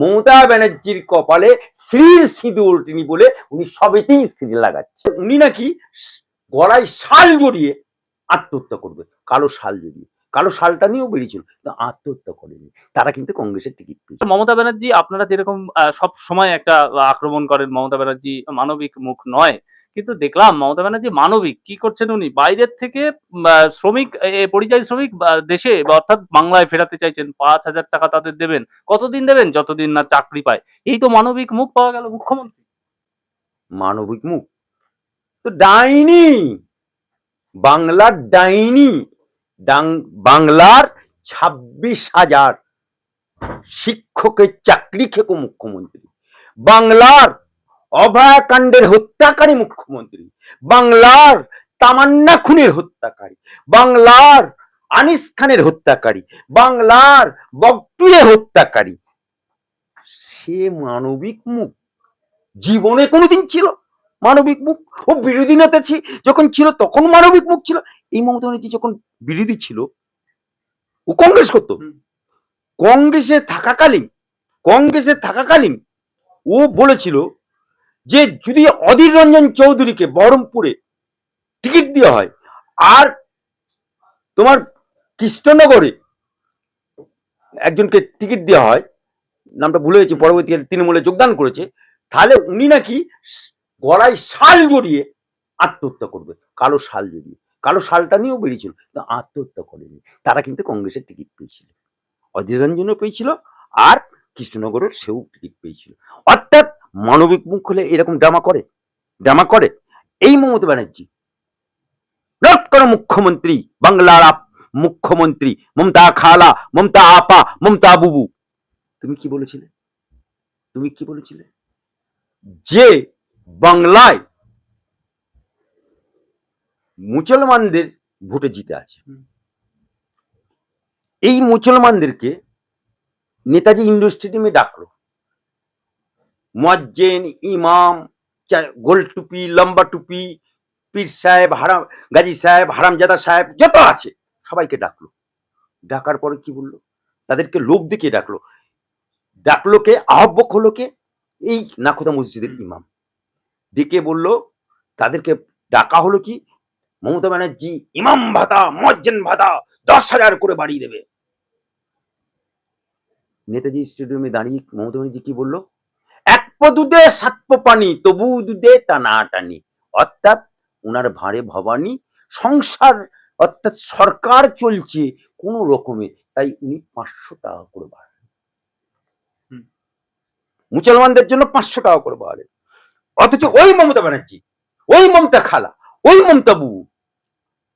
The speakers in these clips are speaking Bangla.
মমতা ব্যানার্জির কপালে শ্রীর সিঁদুর তিনি বলে উনি সবেতেই শ্রী লাগাচ্ছে। উনি নাকি গলায় শাল জড়িয়ে আত্মহত্যা করবে, কালো শাল জড়িয়ে। কালো শালটা নিয়েও বেরিয়েছিল আত্মহত্যা করেনি। তারা কিন্তু কংগ্রেসের টিকিট পেয়েছে। মমতা ব্যানার্জি, আপনারা যেরকম সব সময় একটা আক্রমণ করেন, মমতা ব্যানার্জি মানবিক মুখ নয়। কিন্তু দেখলাম মমতা ব্যানার্জি মানবিক, কি করছেন উনি? বাইরের থেকে শ্রমিক পরিযায়ী শ্রমিক দেশে অর্থাৎ বাংলায় ফেরাতে চাইছেন। পাঁচ হাজার টাকা তাদের দেবেন। কতদিন দেবেন? যতদিন না চাকরি পায়। এই তো মানবিক মুখ পাওয়া গেল মুখ্যমন্ত্রী। মানবিক মুখ? তো ডাইনি! বাংলার ডাইনি! বাংলার ছাব্বিশ হাজার শিক্ষকের চাকরি খেকো মুখ্যমন্ত্রী। বাংলার অভয়াকাণ্ডের হত্যাকারী মুখ্যমন্ত্রী বাংলার তামান্না খুনের হত্যাকারী বাংলার আনিস খানের হত্যাকারী বাংলার বকটুয়ে হত্যাকারী। সে মানবিক মুখ। জীবনে কোনোদিন ছিল মানবিক মুখ। ও বিরোধী নেতা যখন ছিল তখন মানবিক মুখ ছিল। এই মমতা ব্যানার্জি যখন বিরোধী ছিল ও কংগ্রেস করতো। কংগ্রেসে থাকাকালীন কংগ্রেসে থাকাকালীন ও বলেছিল যে যদি অধীর রঞ্জন চৌধুরীকে বহরমপুরে টিকিট দেওয়া হয়, আর তোমার কৃষ্ণনগরে একজনকে টিকিট দেওয়া হয়, নামটা ভুলে গেছি পরবর্তীকালে তৃণমূলে যোগদান করেছে, তাহলে উনি নাকি গলায় শাল জড়িয়ে আত্মহত্যা করবে। কালো শাল জড়িয়ে। কালো শালটা নিয়েও বেরিয়েছিল আত্মহত্যা করেনি। তারা কিন্তু কংগ্রেসের টিকিট পেয়েছিল। অধীর রঞ্জনও পেয়েছিল, আর কৃষ্ণনগরের সেও টিকিট পেয়েছিল। মানবিক মুখ হলে এরকম ড্রামা করে ড্রামা করে। এই মমতা ব্যানার্জি। নট কোনো মুখ্যমন্ত্রী বাংলার মুখ্যমন্ত্রী মমতা খালা মমতা আপা মমতা বুবু। তুমি কি বলেছিলে? তুমি কি বলেছিলে? যে বাংলায় মুসলমানদের ভোটে জিতে আছে। এই মুসলমানদেরকে নেতাজি ইন্ডোর স্টেডিয়ামে ডাকলো। মোয়াজ্জেন, ইমাম গোল টুপি লম্বা টুপি পীর সাহেব, হারাম গাজী সাহেব, হারামজাদা সাহেব, যত আছে, সবাইকে ডাকলো। ডাকার পরে কি বলল? তাদেরকে লোক দেখিয়ে ডাকলো। ডাকলো কে? আহ্বক হলো কে? এই নাখোদা মসজিদের ইমাম। ডেকে বলল, তাদেরকে ডাকা হলো কি? মমতা ব্যানার্জি, ইমাম ভাতা মজ্জেন ভাতা, দশ হাজার করে বাড়িয়ে দেবে। নেতাজি স্টেডিয়ামে দাঁড়িয়ে মমতা ব্যানার্জি কি বলল? দুধে সাত পো পানি তবু দুধে টানা টানি অর্থাৎ ওনার ভাঁড়ে ভবানী সংসার অর্থাৎ সরকার চলছে কোন রকমে তাই উনি পাঁচশো টাকা করে বাড়ান। মুসলমানদের জন্য পাঁচশো টাকা করে বাড়ালেন অথচ ওই মমতা ব্যানার্জি ওই মমতা খালা ওই মমতা বু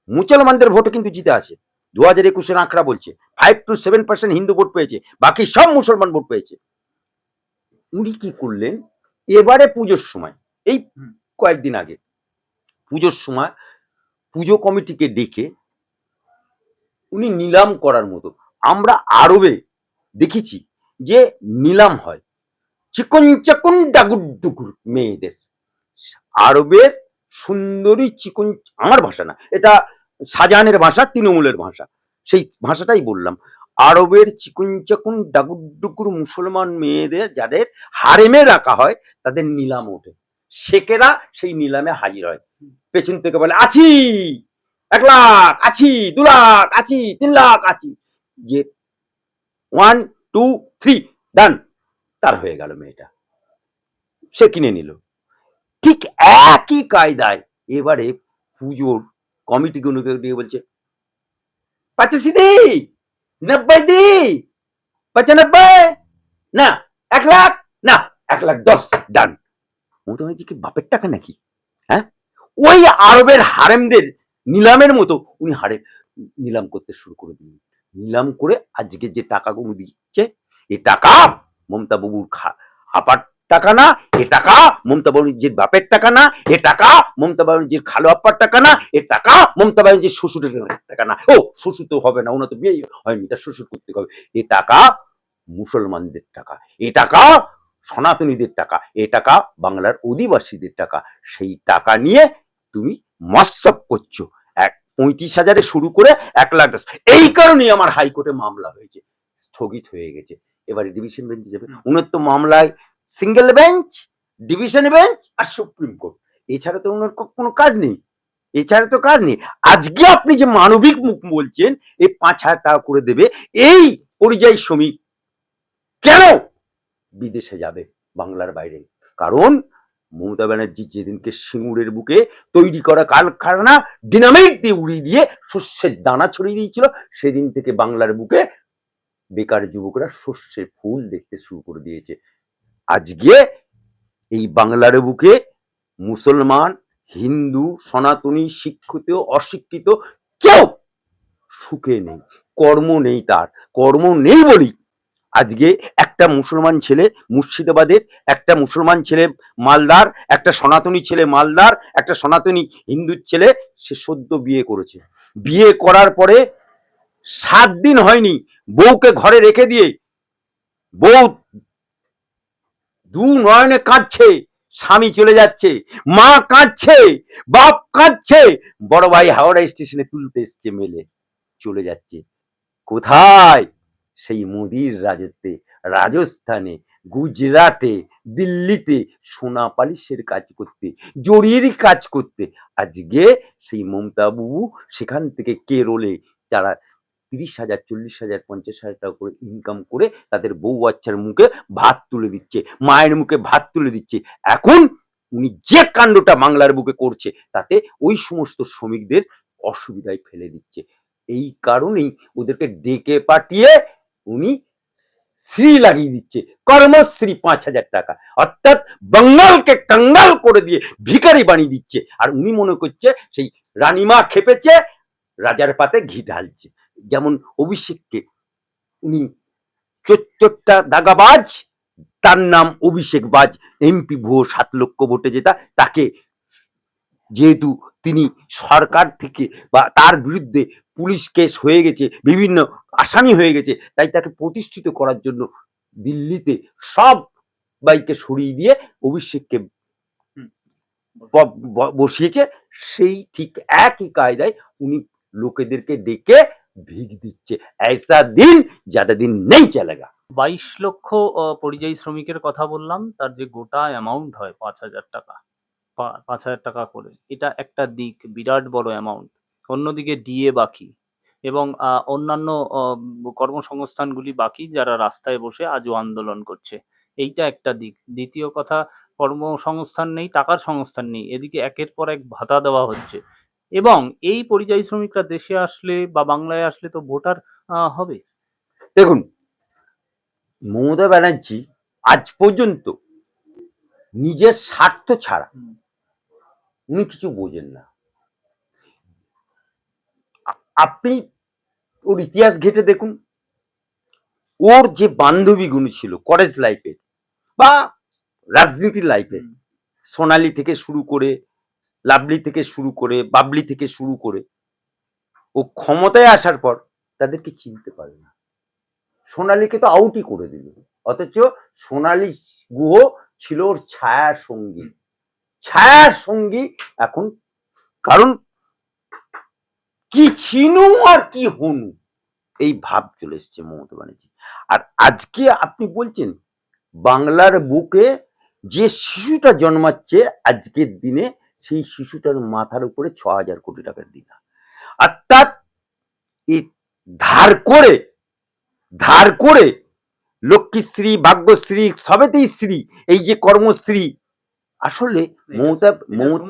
মুসলমানদের ভোটে কিন্তু জিতে আছে। দু হাজার একুশের আঁকড়া বলছে ফাইভ টু সেভেন পার্সেন্ট হিন্দু ভোট পেয়েছে বাকি সব মুসলমান ভোট পেয়েছে। উনি কি করলেন? এবারে পুজোর সময় এই কয়েকদিন আগে পুজোর সময় পুজো কমিটিকে ডেকে উনি নিলাম করার মতো। আমরা আরবে দেখেছি যে নিলাম হয়। চিকন চাকুন ডাগুডুগুর মেয়েদের। আরবের সুন্দরী চিকন আমার ভাষা না এটা শাহজাহানের ভাষা তৃণমূলের ভাষা। সেই ভাষাটাই বললাম। আরবের চিকুন চাকুন ডাগুডুগুর মুসলমান মেয়েদের যাদের হারেমে রাখা হয়, তাদের নিলাম ওঠে। শেখেরা সেই নিলামে হাজির হয়। পেছন থেকে বলে, আছি, এক লাখ, আছি, দু লাখ, আছি, তিন লাখ, আছি। যে ওয়ান টু থ্রি ডান তার হয়ে গেল মেয়েটা। সে কিনে নিল। ঠিক একই কায়দায় এবারে পুজোর কমিটিগুলোকে দিয়ে বলছে পঁচাশি দি নব্বই দি। পঁচানব্বই। না, এক লাখ। না, এক লাখ দশ। ডান। মমতা হয়েছে কি বাপের টাকা নাকি? হ্যাঁ? ওই আরবের হারেমদের নিলামের মতো উনি হারে নিলাম করতে শুরু করে দিলেন। নিলাম করে আজকে যে টাকাগুলো দিচ্ছে, এ টাকা মমতা বাবুর খা আপার টাকা না, এ টাকা মমতা ব্যানার্জির বাপের টাকা না, এ টাকা মমতা ব্যানার্জির খালো আপ্পার টাকা না, এ টাকা মমতা ব্যানার্জির শ্বশুরের টাকা না। ও, শ্বশুর তো হবে না, ওনার তো বিয়ে হয়নি, তার শ্বশুর করতে হবে। এ টাকা মুসলমানদের টাকা, এ টাকা সনাতনীদের টাকা, এ টাকা বাংলার অধিবাসীদের টাকা। সেই টাকা নিয়ে তুমি মৎসব করছ। এক পঁয়ত্রিশ হাজারে শুরু করে এক লাখ দশ। এই কারণেই আমার হাইকোর্টে মামলা হয়েছে, স্থগিত হয়ে গেছে। এবারে ডিভিশন বেঞ্চে যাবে। উনার তো মামলায় সিঙ্গেল বেঞ্চ ডিভিশন বেঞ্চ আর সুপ্রিম কোর্ট এছাড়া তো ওনার কোনো কাজ নেই। এছাড়া তো কাজ নেই। আজকে আপনি যে মানবিক মুখ বলছেন এই পাঁচ হাজার টাকা করে দেবে, এই পরিযায়ী শ্রমিক কেন বিদেশে যাবে বাংলার বাইরে? কারণ মমতা ব্যানার্জি যেদিনকে সিঙ্গুরের বুকে তৈরি করা কারখানা ডিনামাইট দিয়ে উড়িয়ে দিয়ে শস্যের দানা ছড়িয়ে দিয়েছিল, সেদিন থেকে বাংলার বুকে বেকার যুবকরা শস্যের ফুল দেখতে শুরু করে দিয়েছে। আজকে এই বাংলার বুকে মুসলমান, হিন্দু, সনাতনী, শিক্ষিত, অশিক্ষিত কেউ সুখে নেই, কর্ম নেই তার, কর্ম নেই বলি আজকে একটা মুসলমান ছেলে মুর্শিদাবাদের, একটা মুসলমান ছেলে মালদার, একটা সনাতনী ছেলে মালদার, একটা সনাতনী হিন্দুর ছেলে সে সদ্য বিয়ে করেছে। বিয়ে করার পরে সাত দিন হয়নি, বউকে ঘরে রেখে দিয়ে বউ দু নয়নে কাঁদছে, স্বামী চলে যাচ্ছে, মা কাঁদছে, বাপ কাঁদছে। বড় ভাই হাওড়া স্টেশনে তুলতে এসছে মেলে, চলে যাচ্ছে। কোথায়? সেই মোদির রাজত্বে, রাজস্থানে, গুজরাটে, দিল্লিতে, সোনা পালিশের কাজ করতে, জরির কাজ করতে। আজকে সেই মমতা বাবু সেখান থেকে কেরলে, যারা তিরিশ হাজার, চল্লিশ হাজার, পঞ্চাশ হাজার টাকা করে ইনকাম করে তাদের বউ বাচ্চার মুখে ভাত তুলে দিচ্ছে, মায়ের মুখে ভাত তুলে দিচ্ছে। এখন উনি যে কাণ্ডটা বাংলার বুকে করছে, তাতে ওই সমস্ত শ্রমিকদের অসুবিধায় ফেলে দিচ্ছে। এই কারণেই ওদেরকে ডেকে পাঠিয়ে উনি শ্রী লাগিয়ে দিচ্ছে। কর্মশ্রী পাঁচ হাজার টাকা। অর্থাৎ বাঙ্গালকে কাঙ্গাল করে দিয়ে ভিখারি বানিয়ে দিচ্ছে। আর উনি মনে করছে, সেই রানীমা খেপেছে, রাজার পাতে ঘি ঢালছে। যেমন অভিষেককে, উনি চোদ্দটা দাগাবাজ, তার নাম অভিষেক বাজ, এমপি ভুয়ো সাত লক্ষ ভোটে জেতা, তাকে যেহেতু তিনি সরকার থেকে বা তার বিরুদ্ধে পুলিশ কেস হয়ে গেছে, বিভিন্ন আসামি হয়ে গেছে, তাই তাকে প্রতিষ্ঠিত করার জন্য দিল্লিতে সব বাইকে সরিয়ে দিয়ে অভিষেককে বসিয়েছে, সেই ঠিক একই কায়দায় উনি লোকেদেরকে ডেকে ভিক দিচ্ছে। ऐसा দিন যাদের দিন নেই চলেগা বাইশ লক্ষ পরিযায়ী শ্রমিকের কথা বললাম, তার যে গোটা অ্যামাউন্ট হয় পাঁচ হাজার টাকা পাঁচ হাজার টাকা করে, এটা একটা দিক, বিরাট বড় অ্যামাউন্ট অন্যদিকে ডিএ বাকি এবং অন্যান্য কর্মসংস্থানগুলি বাকি, যারা রাস্তায় বসে আজও আন্দোলন করছে। এইটা একটা দিক। দ্বিতীয় কথা, কর্মসংস্থান নেই, টাকার সংস্থান নেই। এদিকে একের পর এক ভাতা দেওয়া হচ্ছে। এবং এই পরিযায়ী শ্রমিকরা দেশে আসলে বা বাংলায় আসলে তো ভোটার হবে। দেখুন মমতা ব্যানার্জি আজ পর্যন্ত নিজের স্বার্থ ছাড়া উনি কিছু বোঝেন না। আপনি ওর ইতিহাস ঘেটে দেখুন। ওর যে বান্ধবীগুলো ছিল কলেজ লাইফের বা রাজনীতির লাইফে। সোনালি থেকে শুরু করে লাভলি থেকে শুরু করে বাবলি থেকে শুরু করে ও ক্ষমতায় আসার পর তাদেরকে চিনতে পারে না। সোনালীকে তো আউটই করে দিল। অথচ সোনালী গুহ ছিল ওর ছায়ার সঙ্গী। ছায়ার সঙ্গী এখন কারণ কি ছিনু আর কি হনু এই ভাব চলে এসছে মমতা ব্যানার্জি। আর আজকে আপনি বলছেন বাংলার বুকে যে শিশুটা জন্মাচ্ছে আজকের দিনে সেই শিশুটার মাথার উপরে ছ হাজার কোটি টাকার দিনা অর্থাৎ ধার করে ধার করে লক্ষ্মীশ্রী ভাগ্যশ্রী সবেতেই শ্রী এই যে কর্মশ্রী আসলে মমতা মমতা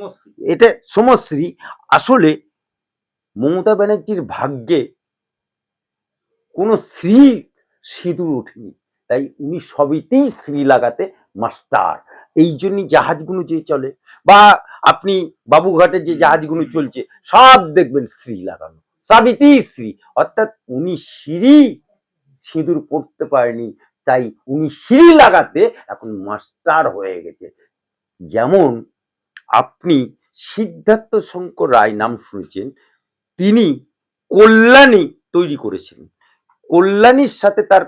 এটা সমশ্রী। আসলে মমতা ব্যানার্জির ভাগ্যে কোনো শ্রী সিঁদুর ওঠেনি। তাই উনি সবেতেই শ্রী লাগাতে মাস্টার। এই জন্যই জাহাজগুলো যে চলে বা আপনি বাবুঘাটে যে জাহাজগুলো চলছে, সব দেখবেন শ্রী লাগানো। সাবিতি শ্রী। অর্থাৎ উনি সিঁড়ি সিঁদুর পড়তে পারেনি, তাই উনি সিঁড়ি লাগাতে এখন মাস্টার হয়ে গেছে। যেমন আপনি সিদ্ধার্থ শঙ্কর রায় নাম শুনেছেন, তিনি কল্যাণী তৈরি করেছিলেন কল্যাণীর সাথে তার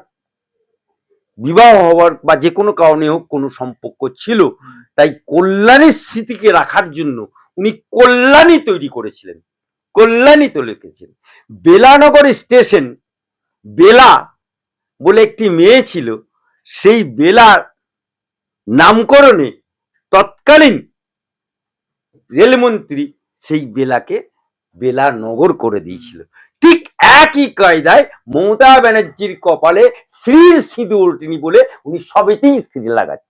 বিবাহ হওয়ার বা যে কোনো কারণে হোক কোনো সম্পর্ক ছিল। তাই কল্যাণীর স্মৃতিকে রাখার জন্য উনি কল্যাণী তৈরি করেছিলেন। কল্যাণী তো লিখেছেন। বেলানগর স্টেশন, বেলা বলে একটি মেয়ে ছিল, সেই বেলার নামকরণে তৎকালীন রেলমন্ত্রী সেই বেলাকে বেলা নগর করে দিয়েছিল। ঠিক একই কায়দায় মমতা ব্যানার্জির কপালে শ্রীর সিঁদুর তিনি বলে উনি সবেতেই শ্রী লাগাচ্ছে